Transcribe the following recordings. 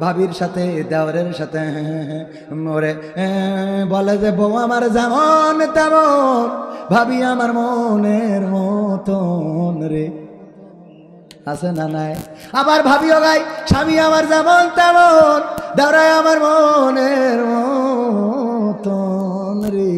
ভাবির সাথে দেওয়ারের সাথে ওরে বলে যে বউ আমার যেমন তেমন, ভাবি আমার মনের মতন রে। আছে না নাই? আবার ভাবিও গাই, স্বামী আমার যেমন তেমন দাওরায় আমার মনের মতন রে।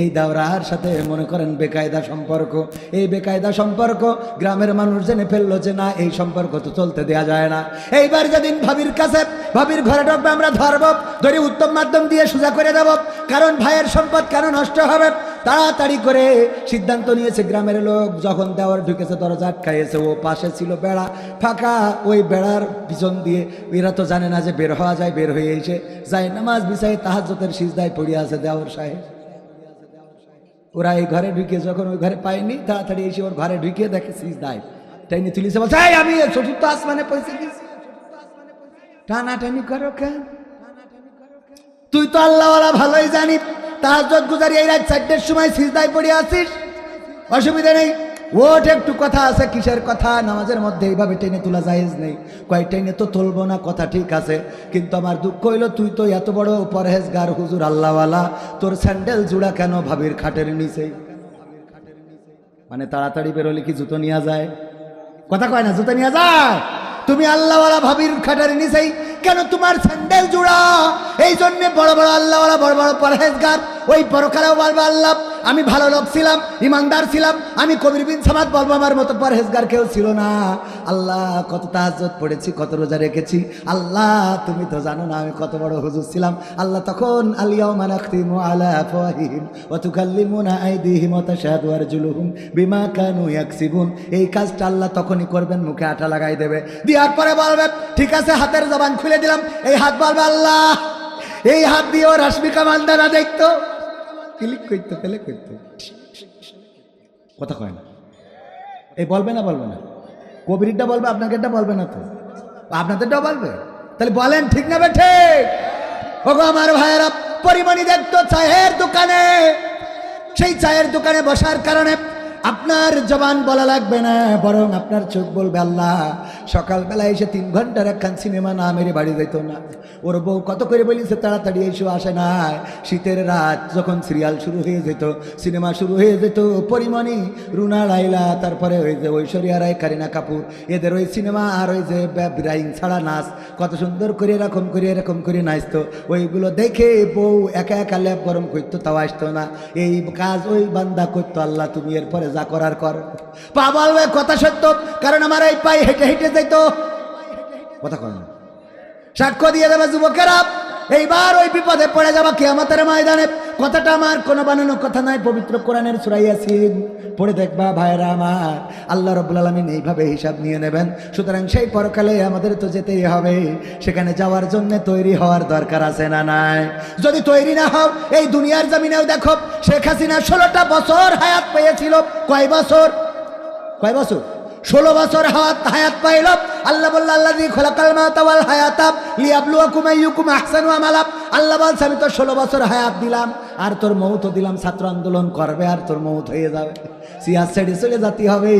এই দাওরার সাথে মনে করেন বেকায়দা সম্পর্ক। এই বেকায়দা সম্পর্ক গ্রামের মানুষ জেনে ফেলল যে না, এই সম্পর্ক তো চলতে দেয়া যায় না। এইবার যেদিন ভাবির কাছে, ভাবির ঘরে ঢুকবে, আমরা ধরব, ধরে উত্তম মাধ্যম দিয়ে সোজা করে দেব। কারণ ভাইয়ের সম্পদ কেন নষ্ট হবে? তাড়াতাড়ি করে সিদ্ধান্ত নিয়েছে গ্রামের লোক, যখন দেওয়ার ঢুকেছে, দরজা আটকাইছে ও পাশে ছিল বেড়া। ফাঁকা ওই বেড়ার পিছন দিয়ে, এরা তো জানে না যে বের হওয়া যায়, বের হয়ে এসে যায়। নামাজ বিছাই তাহাজতের সিজদায় পড়িয়া আছে দেওয়ার সাহেব। ওরা এই ঘরে ঢুকে যখন ওই ঘরে পায়নি তাড়াতাড়ি এসে ওর ঘরে ঢুকে দেখে সিজদায় টাইনি তুলিছে বলছে "এই, আমি চতুর্থ আসমানে পৌঁছে গেছি। টানা টানি করো কেন? তুই তো আল্লাহওয়ালা ভালোই জানি তাহাজ্জত গুজারি এই রাত চারটের সময় সিজদায় পড়ে আসিস অসুবিধা নেই। ওঠ, একটু কথা আছে, কিসের কথা? নামাজের মধ্যে এইভাবে টেনে তোলা জায়েজ নেই। কয়, টেনে তো তুলবো না, কথা ঠিক আছে। কিন্তু আমার দুঃখ হইল, তুই তো এত বড় পরহেজগার, হুজুর আল্লাহওয়ালা। তোর স্যান্ডেল জুড়া কেন ভাবির খাটের নিচে? মানে তাড়াতাড়ি বেরোলে কি জুতো নিয়ে যায়? কথা কয় না, জুতো নিয়ে যায়? তুমি আল্লাহওয়ালা ভাবির খাটার নিচেই কেন তোমার স্যান্ডেল জোড়া? এই জন্য বড় বড় আল্লাহওয়ালা, বড় বড় পরহেজগার, ওই পরকালেও বলব আল্লাহ আমি ভালো লোক ছিলাম, ইমানদার ছিলাম, আমি কবির বিন সামাদ বলব, আমার মতো পরহেজগার কেউ ছিল না। আল্লাহ, কত তাহাজ্জত পড়েছি, কত রোজা রেখেছি। আল্লাহ, তুমি তো জানো না আমি কত বড় হুজুর ছিলাম। আল্লাহ তখন আলিয়াউমা নাখতিমু আলা আফওয়াহিহিম ওয়া তুকাল্লিমুনা আইদিহিম ওয়া তাশহাদু আরজুলুহুম বিমা কানু ইয়াকসিবুন। এই কাজটা আল্লাহ তখনই করবেন, মুখে আটা লাগাই দেবে। দেওয়ার পরে বলবে, ঠিক আছে, হাতের জবান খুলে দিলাম। এই হাত বলবে, আল্লাহ, এই হাত দিয়ে ও রাশ্মিকা মান্দানা দেখতো। ক্লিক করতে পেলে করতে। কথা কয় না। এই বলবে না বলবে না। কবিরটা বলবে আপনাকেরটা বলবে না তো। আপনাদেরটাও বলবে। তাহলে বলেন, ঠিক না বেঠে? ওগো আমার ভাইয়েরা, পরিমাণি দেখতো চায়ের দোকানে। সেই চায়ের দোকানে বসার কারণে আপনার জবান বলা লাগবে না, বরং আপনার চোখ বলবে, আল্লাহ সকালবেলা এসে তিন ঘণ্টার একখান সিনেমা না মেরে বাড়ি যেত না। ওর বউ কত করে বলিছে তাড়াতাড়ি এসে, আসে না। শীতের রাত যখন সিরিয়াল শুরু হয়ে যেত, সিনেমা শুরু হয়ে যেত, পরিমণি, রুনা লাইলা তারপরে ওই যে ঐশ্বরিয়া রায়, কারিনা কাপুর, এদের ওই সিনেমা আর ওই যে ব্রাইং ছাড়া নাচ, কত সুন্দর করে এরকম করে এরকম করে নাচতো। ওইগুলো দেখে বউ একা একা ল্যাপ গরম করতো, তাও আসতো না। এই কাজ ওই বান্দা করতো, আল্লাহ, তুমি এরপরে যা করার কর। পা বলবে কথা সত্য, কারণ আমার এই পায়ে হেঁটে হেঁটে যাইতো। কথা কয় না। সাক্ষ্য দিয়ে দেবে যুবকেরা, এইবার ওই বিপদে পড়ে যাবা কেয়ামতের ময়দানে। কথাটা আমার কোনো বানানো কথা নাই, পবিত্র কোরআনের সুরাইয়াছিন পড়ে দেখবা ভাইরা আমার, আল্লাহ রব্বুল আলমিন এইভাবে হিসাব নিয়ে নেবেন। সুতরাং সেই পরকালে আমাদের তো যেতেই হবে। সেখানে যাওয়ার জন্য তৈরি হওয়ার দরকার আছে না নাই? যদি তৈরি না হও, এই দুনিয়ার জমিনেও দেখো, শেখ হাসিনা ষোলোটা বছর হায়াত পেয়েছিল। কয় বছর? কয় বছর? ষোলো বছর হায়াত হায়াত পাইল। আল্লাহ বলল আল্লাহ দি খোলাকাল মাতাওয়াল হায়াতাব লিয়াবলুয়াকুম আইয়ুকুম আহসানু আমালাব আল্লাহ বলছে, আমি তোর ষোলো বছর হায়াত দিলাম, আর তোর মৌত দিলাম, ছাত্র আন্দোলন করবে, আর তোর মৌত হয়ে যাবে। সিয়াজ ছেড়ে চলে যেতে হবে।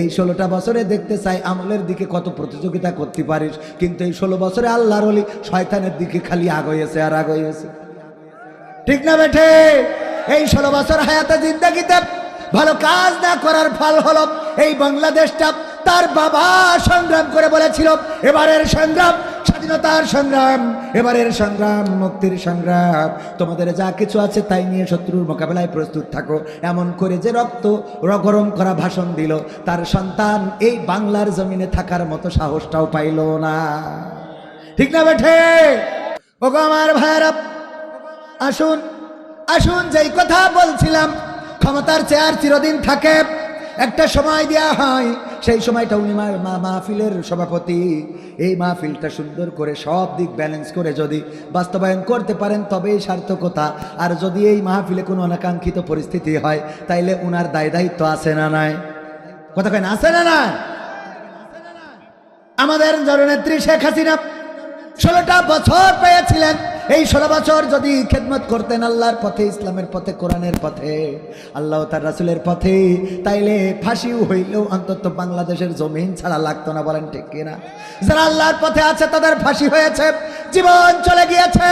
এই ষোলোটা বছরে দেখতে চাই আমলের দিকে কত প্রতিযোগিতা করতে পারিস। কিন্তু এই ষোলো বছরে আল্লাহর অলি শয়তানের দিকে খালি আগইয়েছে আর আগইয়েছে ঠিক না বেঠে? এই ষোলো বছর হায়াতে জিন্দাগিতে ভালো কাজ না করার ফল হলো এই বাংলাদেশটা তার বাবা সংগ্রাম করে বলেছিল, এবারের সংগ্রাম, স্বাধীনতার সংগ্রাম, এবারের সংগ্রাম, মুক্তির সংগ্রাম। তোমাদের যা কিছু আছে তাই নিয়ে শত্রুর মোকাবেলায় প্রস্তুত থাকো। এমন করে যে রক্ত র- গরম করা ভাষণ দিল, তার সন্তান এই বাংলার জমিনে থাকার মতো সাহসটাও পাইল না। ঠিক না বেঠে? ওগো আমার ভাইয়েরা, আসুন আসুন, যেই কথা বলছিলাম ক্ষমতার চেয়ার চিরদিন থাকে। একটা সময় দেওয়া হয়, সেই সময়টা উনি মা- মাহফিলের সভাপতি। এই মাহফিলটা সুন্দর করে সব দিক ব্যালেন্স করে যদি বাস্তবায়ন করতে পারেন, তবেই সার্থকতা। আর যদি এই মাহফিলে কোনো অনাকাঙ্ক্ষিত পরিস্থিতি হয়, তাইলে উনার দায় দায়িত্ব আছে না নাই? কথা কেন আছে না না আমাদের জননেত্রী শেখ হাসিনা ষোলোটা বছর পেয়েছিলেন। এই ষোলো বছর যদি খেদমত করতেন আল্লাহর পথে, ইসলামের পথে, কোরআনের পথে, আল্লাহ তার রাসুলের পথে, তাইলে ফাঁসিও হইলেও অন্তত বাংলাদেশের জমিন ছাড়া লাগতো না, বলেন ঠিক কিনা? যারা আল্লাহর পথে আছে, তাদের ফাঁসি হয়েছে, জীবন চলে গিয়েছে,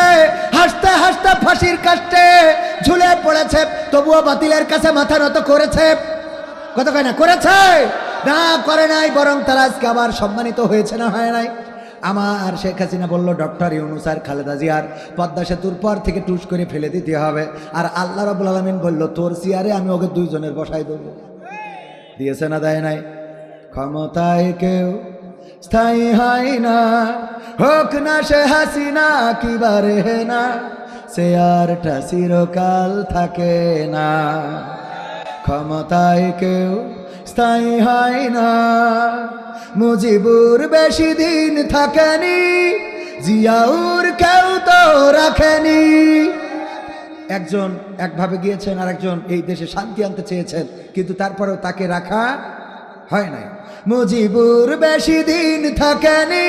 হাসতে হাসতে ফাঁসির কাষ্টে ঝুলে পড়েছে, তবুও বাতিলের কাছে মাথা নত করেছে। কত কয় না, করেছে? না, করে নাই, বরং তারা আজকে আবার সম্মানিত হয়েছে না, হয় নাই? আমার শেখ হাসিনা বলল, ডক্টর ইউনুস আর খালেদা জিয়ার পদ্মা সেতুর পর থেকে টুস করে ফেলে দিতে হবে। আর আল্লাহ রাবুল আলমিন বলল, তোর চেয়ারে আমি ওকে দুইজনের বসাই দেবো। দিয়েছে না দেয় নাই? ক্ষমতায় কেউ স্থায়ী হয় না। হোক না সে হাসিনা কিবারে না, সে আরটা চিরকাল থাকে না। ক্ষমতায় কেউ স্থায়ী হয় না। মুজিবুর বেশি দিন থাকেনি, জিয়াউর কেউ তো রাখেনি। একজন একভাবে গিয়েছেন আর একজন এই দেশে শান্তি আনতে চেয়েছেন, কিন্তু তারপরেও তাকে রাখা হয় নাই। মুজিবুর বেশি দিন থাকেনি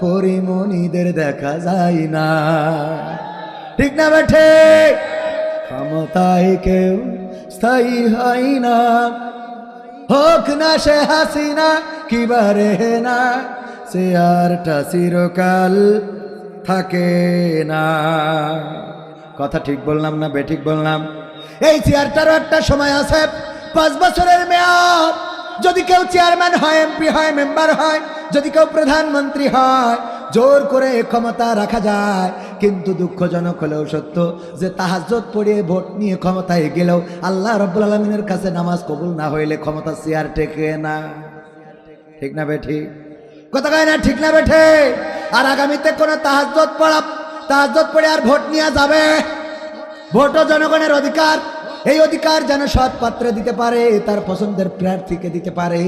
পরিমণিদের দেখা যায় না। ঠিক না বেঠে? ক্ষমতায় কেউ স্থায়ী হয় না। হোক না সে হাসি হাসিনা কিবারে না সে আরটা চিরকাল থাকে না। কথা ঠিক বললাম না বেঠিক বললাম? এই চেয়ারটারও একটা সময় আছে, পাঁচ বছরের মেয়াদ। যদি কেউ চেয়ারম্যান হয়, এমপি হয়, মেম্বার হয়, যদি কেউ প্রধানমন্ত্রী হয়, জোর করে ক্ষমতা রাখা যায়। কিন্তু দুঃখজনক হলেও সত্য যে তাহাজত পড়িয়ে ভোট নিয়ে ক্ষমতায় গেলেও আল্লাহ রব্বুল আলমিনের কাছে নামাজ কবুল না হইলে ক্ষমতা চেয়ার টেকে না। ঠিক না বেঠি? কথা কয় না, ঠিক না বেঠে? আর আগামীতে কোনো তাহাজত পড়া তাহাজত পড়ে আর ভোট নিয়ে যাবে? ভোটও জনগণের অধিকার। এই অধিকার যেন সৎ পাত্রে দিতে পারে, তার পছন্দের প্রার্থীকে দিতে পারে,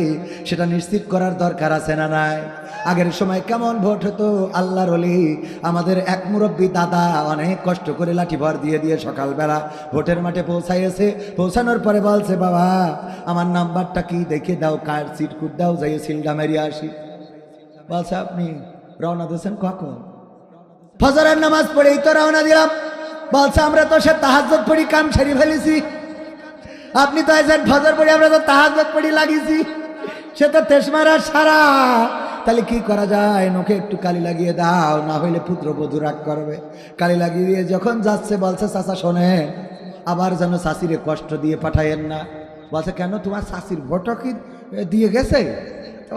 সেটা নিশ্চিত করার দরকার আছে না নাই? আগের সময় কেমন ভোট হতো? আল্লাহর অলি আমাদের এক মুরব্বী দাদা অনেক কষ্ট করে লাঠি ভর দিয়ে দিয়ে সকালবেলা ভোটের মাঠে পৌঁছাইয়েছে। পৌঁছানোর পরে বলছে, বাবা, আমার নাম্বারটা কি? দেখে দাও, কার সিট কুট দাও যাই সিলডা মেরিয়ে আসি। বলছে, আপনি রওনা দিয়েছেন কখন? ফজরের নামাজ পড়েই তো রওনা দিলাম। বলছে, আমরা তো সে তাহাজত পড়ি কাম সেরে ফেলেছি। আপনি তো আছেন ফজর পড়ি আমরা তো তাহাজত পড়ি লাগিয়েছি। সে তো তেসমারা সারা। তাহলে কি করা যায়? নোকে একটু কালি লাগিয়ে দাও, না হইলে পুত্রবধূ রাগ করবে। কালি লাগিয়ে দিয়ে যখন যাচ্ছে, বলছে, চাচা শোনে আবার যেন শাশিরে কষ্ট দিয়ে পাঠায়েন না। বলছে, কেন? তোমার শাশির ভোটও দিয়ে গেছে?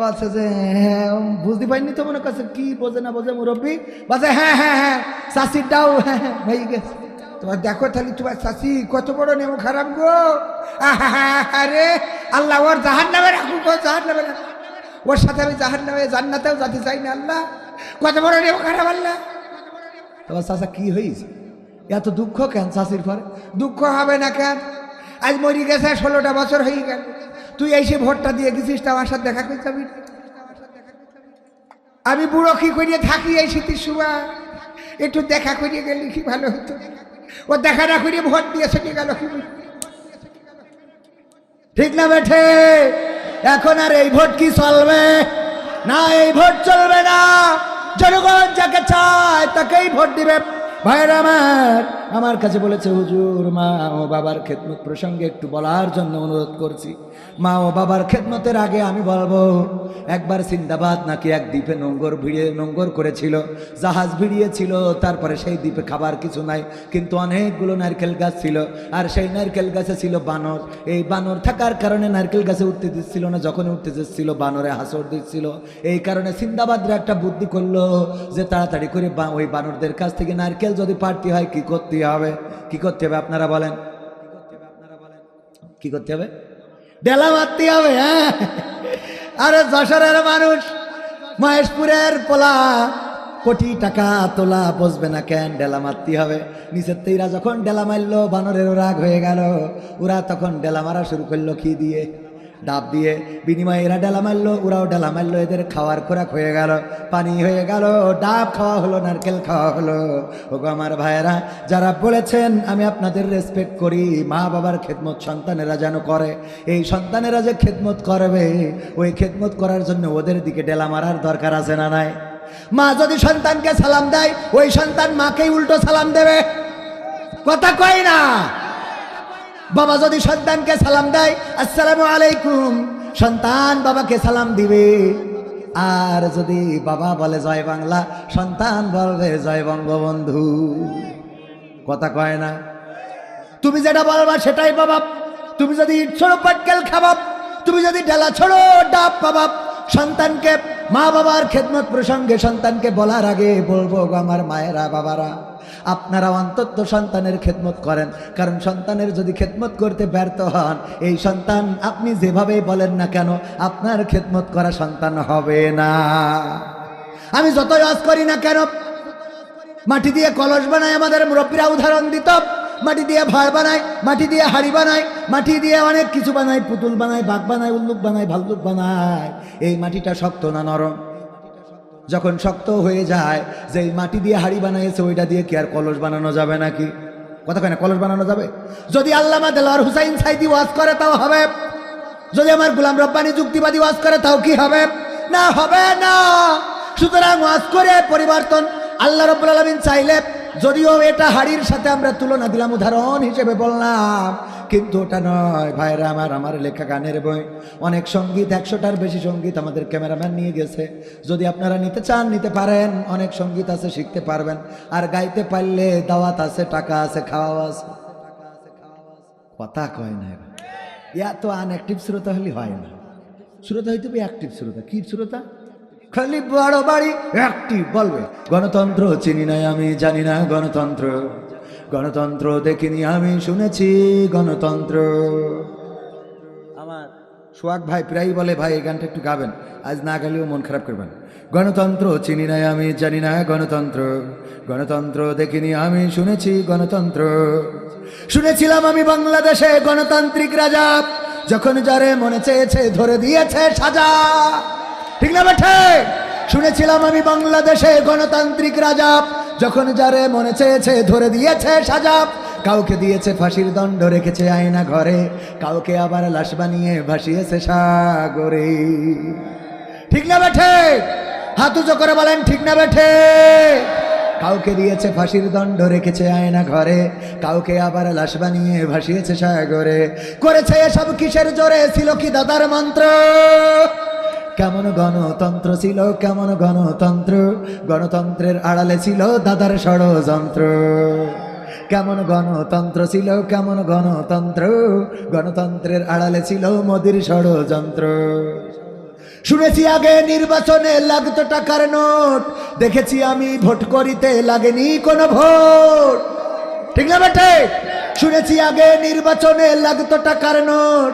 বলছে যে হ্যাঁ বুঝতে পারিনি তো মনে করছে, কি বোঝে না বোঝে মুরব্বী? বলছে হ্যাঁ হ্যাঁ হ্যাঁ শাশিরটাও হ্যাঁ হ্যাঁ হয়ে গেছে। তোমার দেখো তাহলে তোমার শাশি কত বড় নেমো খারাপ গো। আরে আল্লাহ ওর জাহান নামে রাখুক গো জাহান নামে ওর সাথে আমি জাহান নামে জান্নাতেও যাতে চাই না আল্লাহ। কত বড় নেমো খারাপ আল্লাহ। তোমার চাষা কি হয়েছে? এত দুঃখ কেন শাশির পরে দুঃখ হবে না কেন? আজ মরি গেছে, ষোলোটা বছর হয়ে গেল। তুই এসে ভোটটা দিয়ে গেছিস তা আমার সাথে দেখা করে আমি বুড়ো কি করিয়ে থাকি এই শীতের সময় একটু দেখা করিয়ে গেলে কি ভালো হতো? ও দেখা না করিয়ে ভোট দিয়েছে কি গেল কি? ঠিক না বেঠে? এখন আর এই ভোট কি চলবে? না, এই ভোট চলবে না। জনগণ যাকে চায় তাকেই ভোট দিবে। ভাইয়ের আমার আমার কাছে বলেছে, হুজুর, মা ও বাবার ক্ষেত্র প্রসঙ্গে একটু বলার জন্য অনুরোধ করছি। মা ও বাবার খেদমতের আগে আমি বলব, একবার সিন্দাবাদ নাকি এক দ্বীপে নোঙ্গর ভিড়িয়ে, নোঙ্গর করেছিল, জাহাজ ভিড়িয়েছিল, তারপরে সেই দ্বীপে খাবার কিছু নাই, কিন্তু অনেকগুলো নারকেল গাছ ছিল, আর সেই নারকেল গাছে ছিল বানর। এই বানর থাকার কারণে নারকেল গাছে উঠতে দিচ্ছিল না যখন উঠতে দিচ্ছিল, বানরে হাসর দিচ্ছিল। এই কারণে সিন্দাবাদরা একটা বুদ্ধি করল যে তাড়াতাড়ি করে ওই বানরদের কাছ থেকে নারকেল যদি পারতে হয়, কি করতে হবে? কি করতে হবে আপনারা বলেন? কি করতে হবে? ডেলা মারতে হবে হ্যাঁ? আরে যশোরের মানুষ, মহেশপুরের পোলা, কোটি টাকা তোলা বসবে না কেন? ডেলা মারতে হবে। নিচের তেইরা যখন ডেলা মারলো বানরের রাগ হয়ে গেল। ওরা তখন ডেলা মারা শুরু করল কি দিয়ে? ডাব দিয়ে বিনিময়ে এরা ডেলা মারলো, ওরাও ডেলা মারলো, এদের খাওয়ার খোরাক হয়ে গেল, পানি হয়ে গেল, ডাব খাওয়া হলো, নারকেল খাওয়া হলো। ওগো আমার ভাইয়েরা, যারা বলেছেন, আমি আপনাদের রেসপেক্ট করি, মা বাবার খেদমত সন্তানেরা যেন করে। এই সন্তানেরা যে খেদমত করবে, ওই খেদমত করার জন্য ওদের দিকে ডেলা মারার দরকার আছে না নাই? মা যদি সন্তানকে সালাম দেয়, ওই সন্তান মাকেই উল্টো সালাম দেবে। কথা কয় না। বাবা যদি সন্তানকে সালাম দেয়, আসসালামু আলাইকুম। সন্তান বাবাকে সালাম দিবে। আর যদি বাবা বলে, জয় বাংলা, সন্তান বলবে, জয় বঙ্গবন্ধু। কথা কয় না। তুমি যেটা বলবা সেটাই পাবাব তুমি যদি ইট পাটকেল খাবাব তুমি যদি ডেলা ছোড়ো ডাব পাবাব সন্তানকে মা বাবার খেদমত প্রসঙ্গে সন্তানকে বলার আগে বলব আমার মায়েরা, বাবারা। আপনারা অন্তত সন্তানের খেদমত করেন। কারণ সন্তানের যদি খেদমত করতে ব্যর্থ হন, এই সন্তান আপনি যেভাবেই বলেন না কেন, আপনার খেদমত করা সন্তান হবে না। আমি যতই আজ করি না কেন, মাটি দিয়ে কলস বানায় আমাদের মুরব্বীরা উদাহরণ দিত। মাটি দিয়ে ভাড় বানায়, মাটি দিয়ে হাড়ি বানায়, মাটি দিয়ে অনেক কিছু বানায়, পুতুল বানায়, বাঘ বানায়, উল্লুক বানায়, ভাল্লুক বানায়। এই মাটিটা শক্ত না নরম? যখন শক্ত হয়ে যায় যে মাটি দিয়ে হাড়ি বানাইছে, ওইটা দিয়ে কি আর কলস বানানো যাবে নাকি? কথা কয় না, কলস বানানো যাবে? যদি আল্লামা দেলোয়ার হুসাইন সাইদি ওয়াজ করে, তাও হবে। যদি আমার গুলাম রব্বানি যুক্তিবাদী ওয়াজ করে, তাও কি হবে? না হবে না। সুতরাং ওয়াজ করে, পরিবর্তন আল্লাহ রব্বুল আলমিন চাইলে, যদিও এটা হাড়ির সাথে আমরা তুলনা দিলাম, উদাহরণ হিসেবে বললাম কিন্তু ওটা নয়। ভাইরা আমার আমার লেখা গানের বই। অনেক সংগীত, একশোটার বেশি সংগীত আমাদের ক্যামেরাম্যান নিয়ে গেছে। যদি আপনারা নিতে চান, নিতে পারেন। অনেক সংগীত আছে, শিখতে পারবেন। আর গাইতে পারলে দাওয়াত আছে, টাকা আছে খাওয়া আছে। কথা কয় না এরা। ইয়া তো আনঅ্যাক্টিভ শ্রোতা হলে হয় না। শ্রোতা হইতে হবে অ্যাক্টিভ শ্রোতা। কি শ্রোতা? খালি বড় বাড়ি অ্যাক্টিভ বলবে। গণতন্ত্র চিনি নাই আমি, জানি না গণতন্ত্র। গণতন্ত্র দেখিনি আমি শুনেছি গণতন্ত্র। আমার সোহাগ ভাই প্রায়ই বলে ভাই এই গানটা একটু গাবেন আজ না গেলেও মন খারাপ করবেন। গণতন্ত্র চিনি নাই আমি জানি না গণতন্ত্র। গণতন্ত্র দেখিনি আমি শুনেছি গণতন্ত্র। শুনেছিলাম আমি বাংলাদেশে গণতান্ত্রিক রাজা যখন যারে মনে চেয়েছে ধরে দিয়েছে সাজা। ঠিক না বেঠে? শুনেছিলাম আমি বাংলাদেশে গণতান্ত্রিক রাজা যখন যারে মনে চেয়েছে ধরে দিয়েছে সাজা, কাউকে দিয়েছে ফাঁসির দণ্ড রেখেছে আয়না ঘরে, কাউকে আবার লাশ বানিয়ে ভাসিয়েছে সাগরে। ঠিক না বেঠে? হাত উঁচু করে বলেন, ঠিক না বেঠে? কাউকে দিয়েছে ফাঁসির দণ্ড রেখেছে আয়না ঘরে, কাউকে আবার লাশ বানিয়ে ভাসিয়েছে সাগরে। করেছে এসব কিসের জোরে? ছিল কি দাদার মন্ত্র? কেমন গণতন্ত্র ছিল, কেমন গণতন্ত্র? গণতন্ত্রের আড়ালে ছিল দাদার ষড়যন্ত্র। কেমন গণতন্ত্র ছিল, কেমন গণতন্ত্র? গণতন্ত্রের আড়ালে ছিল মোদির ষড়যন্ত্র। শুনেছি আগে নির্বাচনে লাগতো টাকার নোট। দেখেছি আমি ভোট করিতে লাগেনি কোনো ভোট। ঠিক না বেটে? শুনেছি আগে নির্বাচনে লাগতো টাকার নোট।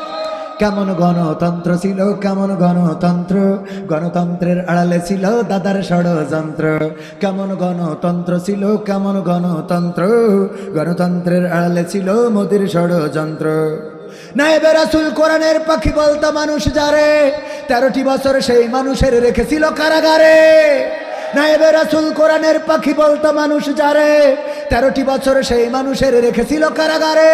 কেমন গণতন্ত্র ছিল, কেমন গণতন্ত্র? গণতন্ত্রের আড়ালে ছিল দাদার ষড়যন্ত্র। কেমন গণতন্ত্র ছিল, কেমন গণতন্ত্র? গণতন্ত্রের আড়ালে ছিল মোদির ষড়যন্ত্র। নায়েবে রাসুল কোরআনের পাখি বলতো, মানুষ যারে তেরোটি বছর সেই মানুষের রেখেছিল কারাগারে। নায়েবে রাসুল কোরআনের পাখি বলতো, মানুষ যারে তেরোটি বছর সেই মানুষের রেখেছিল কারাগারে।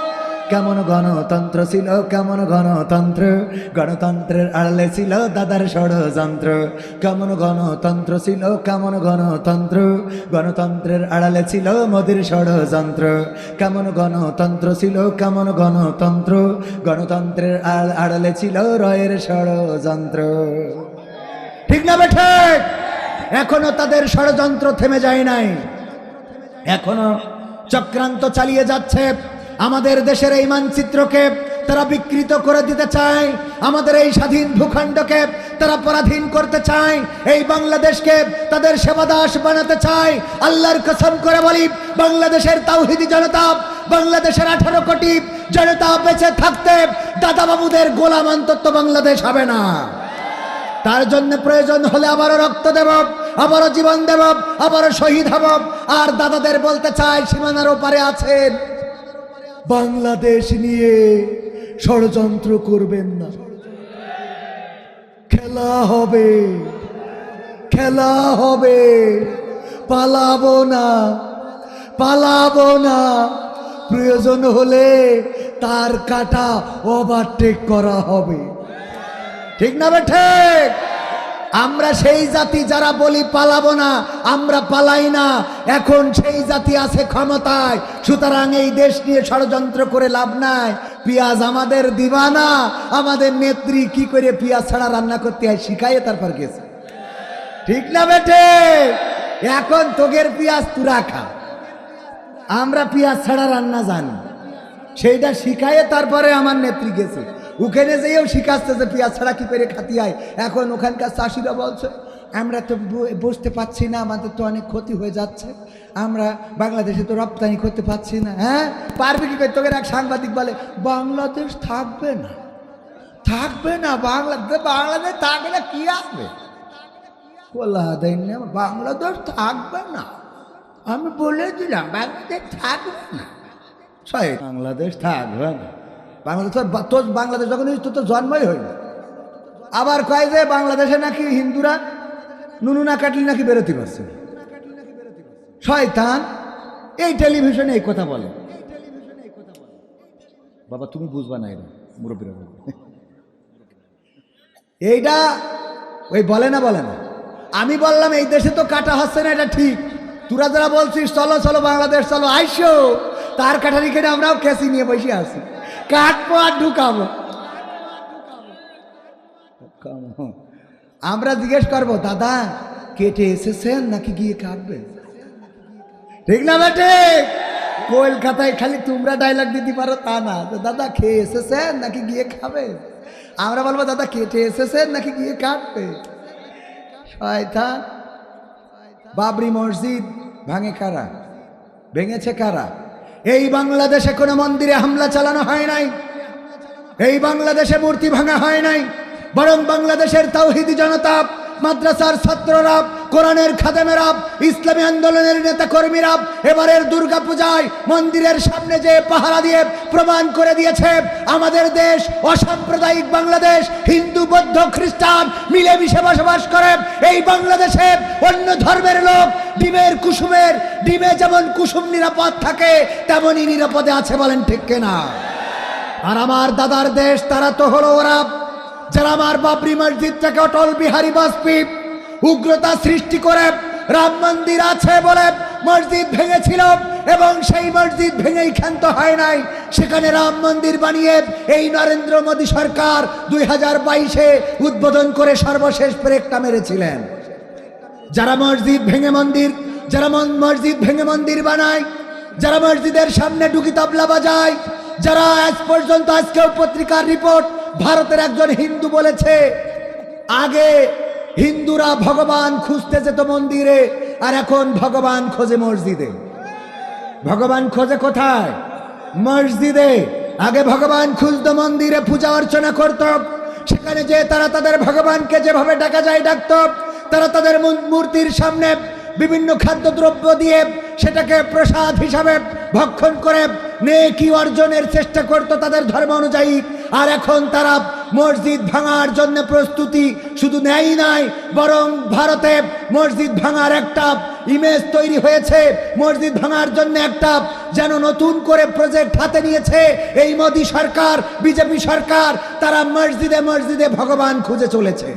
কেমন গণতন্ত্র ছিল, কেমন গণতন্ত্র? গণতন্ত্রের আড়ালে ছিল দাদার ষড়যন্ত্র। কেমন গণতন্ত্র ছিল, কেমন গণতন্ত্র? গণতন্ত্রের আড়ালে ছিল মোদির ষড়যন্ত্র। কেমন গণতন্ত্র ছিল, কেমন গণতন্ত্র? গণতন্ত্রের আড়- আড়ালে ছিল রয়ের ষড়যন্ত্র। ঠিক না বেঠে? এখনও তাদের ষড়যন্ত্র থেমে যায় নাই। এখনও চক্রান্ত চালিয়ে যাচ্ছে। আমাদের দেশের এই মানচিত্রকে তারা বিকৃত করে দিতে চায়। আমাদের এই স্বাধীন ভূখণ্ডকে তারা পরাধীন করতে চায়। এই বাংলাদেশকে তাদের সেবাদাস বানাতে চায়। আল্লাহর কসম করে বলি, বাংলাদেশের তাওহিদি জনতা, বাংলাদেশের আঠারো কোটি জনতা বেঁচে থাকতে দাদা বাবুদের গোলাম অন্তত বাংলাদেশ হবে না। তার জন্য প্রয়োজন হলে আবারও রক্ত দেব, আবারও জীবন দেব, আবারও শহীদ হব। আর দাদাদের বলতে চাই সীমানার ওপারে আছেন। বাংলাদেশ নিয়ে ষড়যন্ত্র করবেন না। খেলা হবে। খেলা হবে। পালাবো না। পালাবো না। প্রয়োজন হলে তার কাটা ওভারটেক করা হবে। ঠিক না বেঠে আমরা সেই জাতি যারা বলি পালাবো না, আমরা পালাই না। এখন সেই জাতি আছে ক্ষমতায়। সুতরাং এই দেশ নিয়ে ষড়যন্ত্র করে লাভ নাই। পেঁয়াজ আমাদের দিবা না আমাদের নেত্রী কি করে পেঁয়াজ ছাড়া রান্না করতে হয় শিখাইয়ে তারপর গেছে। ঠিক না বেটে এখন তোগের পেঁয়াজ তুরা খা। আমরা পেঁয়াজ ছাড়া রান্না জানি। সেইটা শিখাইয়ে তারপরে আমার নেত্রী গেছে। ওখানে যেয়েও শিখাচ্ছে যে পেঁয়াজ ছাড়া কি করে খাতি হয়। এখন ওখানকার চাষিরা বলছে, আমরা তো বুঝতে পারছি না, আমাদের তো অনেক ক্ষতি হয়ে যাচ্ছে। আমরা বাংলাদেশে তো রপ্তানি করতে পারছি না। হ্যাঁ? পারবে কি করে? তোকে এক সাংবাদিক বলে, বাংলাদেশ থাকবে না। থাকবে না বাংলাদেশ বাংলাদেশ থাকলে কি আসবে? দেয় না বাংলাদেশ থাকবে না। আমি বলে দিলাম, বাংলাদেশ থাকবে না। বাংলাদেশ থাকবে না। বাংলাদেশ তোর বাংলাদেশ যখন তোর তো জন্মই হয়নি। আবার কয় যে বাংলাদেশে নাকি হিন্দুরা নুনু না কাটলি নাকি বেরোতে পারছে। শয়তান, এই টেলিভিশনে এই কথা বলে। বাবা, তুমি বুঝবা না এটা মুরব্বীরা এইটা ওই বলে না বলে না। আমি বললাম, এই দেশে তো কাটা হচ্ছে না, এটা ঠিক। তোরা যারা বলছিস, চলো চলো বাংলাদেশ, চলো, আইসো। তার কাঠারি কেটে আমরাও কেসি নিয়ে বসে আছি। কাটবো আর ঢুকাবো। আমরা জিজ্ঞেস করব, দাদা, কেটে এসেছেন নাকি গিয়ে কাটবে? ঠিক না বেটে? কলকাতায় খালি তোমরা ডায়লগ দিতে পারো, তা না। দাদা, খেয়ে এসেছেন নাকি গিয়ে খাবে? আমরা বলব, দাদা, কেটে এসেছেন নাকি গিয়ে কাটবে? বাবরি মসজিদ ভাঙে কারা? ভেঙেছে কারা? এই বাংলাদেশে কোনো মন্দিরে হামলা চালানো হয় নাই। এই বাংলাদেশে মূর্তি ভাঙা হয় নাই। বরং বাংলাদেশের তাওহিদি জনতা, মাদ্রাসার ছাত্ররা কোরআনের খাদেমেরা ইসলামী আন্দোলনের নেতা কর্মীরা এবারের দুর্গা পূজায় মন্দিরের সামনে যে পাহারা দিয়ে প্রমাণ করে দিয়েছে, আমাদের দেশ অসাম্প্রদায়িক বাংলাদেশ, হিন্দু, বৌদ্ধ, খ্রিস্টান মিলেমিশে বসবাস করে। এই বাংলাদেশে অন্য ধর্মের লোক ডিমের কুসুমের, ডিমে যেমন কুসুম নিরাপদ থাকে, তেমনই নিরাপদে আছে বলেন ঠিক কিনা? আর আমার দাদার দেশ, তারা তো হলো ওরা, যারা আমার বাবরি মসজিদটাকে অটল বিহারী বাজপেয়ী উগ্রতা সৃষ্টি করে রাম মন্দির আছে বলে মসজিদ ভেঙেছিল এবং সেই মসজিদ ভেঙেই ক্ষান্ত হয় নাই। সেখানে রাম মন্দির বানিয়ে এই নরেন্দ্র মোদী সরকার দুই হাজার বাইশে উদ্বোধন করে সর্বশেষ ব্রেকটা মেরেছিলেন। যারা মসজিদ ভেঙে মন্দির, যারা মসজিদ ভেঙে মন্দির বানায়, যারা মসজিদের সামনে ডুকি তবলা বাজায়, যারা আজ পর্যন্ত আজকেও পত্রিকার রিপোর্ট ভারতের একজন হিন্দু বলেছে, আগে হিন্দুরা ভগবান খুঁজতে যেত মন্দিরে, আর এখন ভগবান খোঁজে মসজিদে। ভগবান খোঁজে কোথায়? মসজিদে। আগে ভগবান খুঁজত মন্দিরে, পূজা অর্চনা করত। সেখানে যে তারা তাদের ভগবানকে যেভাবে ডাকা যায় ডাকত। তারা তাদের মূর্তির সামনে বিভিন্ন খাদ্যদ্রব্য দিয়ে সেটাকে প্রসাদ হিসাবে ভক্ষণ করে, নেকি অর্জনের চেষ্টা করত তাদের ধর্ম অনুযায়ী। আর এখন তারা মসজিদ ভাঙার জন্য প্রস্তুতি শুধু নেয় নাই, বরং ভারতে মসজিদ ভাঙার একটা ইমেজ তৈরি হয়েছে। মসজিদ ভাঙার জন্য একটা যেন নতুন করে প্রজেক্ট হাতে নিয়েছে। এই মোদী সরকার, বিজেপি সরকার, তারা মসজিদে মসজিদে ভগবান খুঁজে চলেছে।